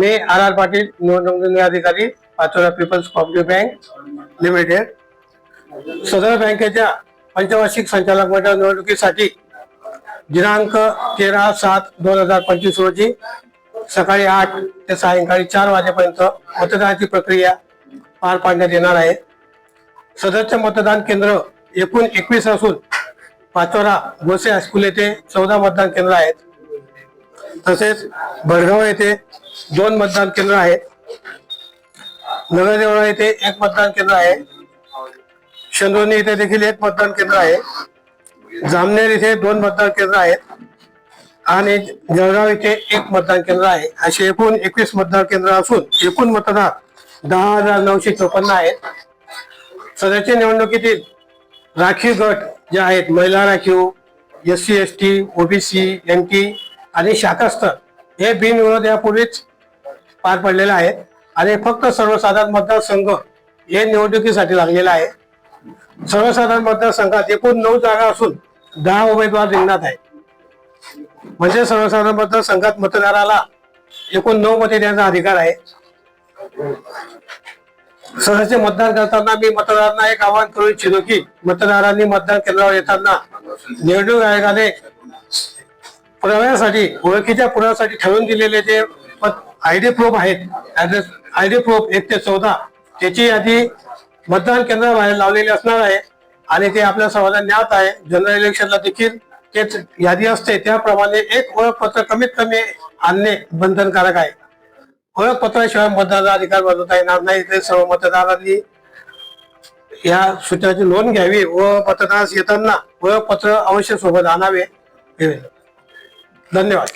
मी R R Patil निवडणूक अधिकारी Pachora peoples cooperative bank limited. सदर बँकेच्या पंचवार्षिक संचालक मंडळ निवडणुकीसाठी दिनांक तेरा सात दोन हजार पंचवीस रोजी सकाळी आठ ते सायंकाळी चार वाजेपर्यंत मतदानाची प्रक्रिया पार पाडण्यात येणार आहे. सदरचे मतदान केंद्र एकूण एकवीस असून पाचोरा गोसे हायस्कूल येथे चौदा मतदान केंद्र आहेत. तसेच भडगाव येथे दोन मतदान केंद्र आहेत. नगरदेवळा येथे एक मतदान केंद्र आहे. शंदोनी येथे देखील एक मतदान केंद्र आहे. जामनेर येथे दोन मतदान केंद्र आहेत. आणि जळगाव येथे एक मतदान केंद्र आहे. असे एकूण एकवीस मतदान केंद्र असून एकूण मतदार दहा हजार नऊशे चोपन्न आहेत. सध्याच्या निवडणुकीतील राखीव गट जे आहेत महिला राखीव S C S T OBC N T आणि शाखास्तर हे बिनविरोध यापूर्वीच पार पडलेले आहेत आणि फक्त सर्वसाधारण मतदारसंघ हे निवडणुकीसाठी लागलेला आहे. सर्वसाधारण मतदारसंघात एकूण नऊ जागा असून दहा उमेदवार रिंगणात आहेत. म्हणजे सर्वसाधारण मतदारसंघात मतदाराला एकूण नऊ मते देण्याचा अधिकार आहे. सदस्य मतदान करताना मी मतदारांना एक आवाहन करू इच्छितो की मतदारांनी मतदान केंद्रावर येताना निवडणूक आयोगाने पुराव्यासाठी ओळखीच्या पुराव्यासाठी ठरवून दिलेले जे आयडी प्रूफ आहेत आयडी प्रूफ एक ते चौदा त्याची यादी मतदान केंद्राबाहेर लावलेली असणार आहे आणि ते आपल्या सर्वांना ज्ञात आहे. जनरल इलेक्शनला देखील तेच यादी असते. त्याप्रमाणे एक ओळखपत्र कमीत कमी आणणे बंधनकारक आहे. ओळखपत्राशिवाय मतदानाचा अधिकार बदलता येणार नाही. ते सर्व मतदारांनी या सूचनाची नोंद घ्यावी व मतदानास येताना ओळखपत्र अवश्य सोबत आणावे. धन्यवाद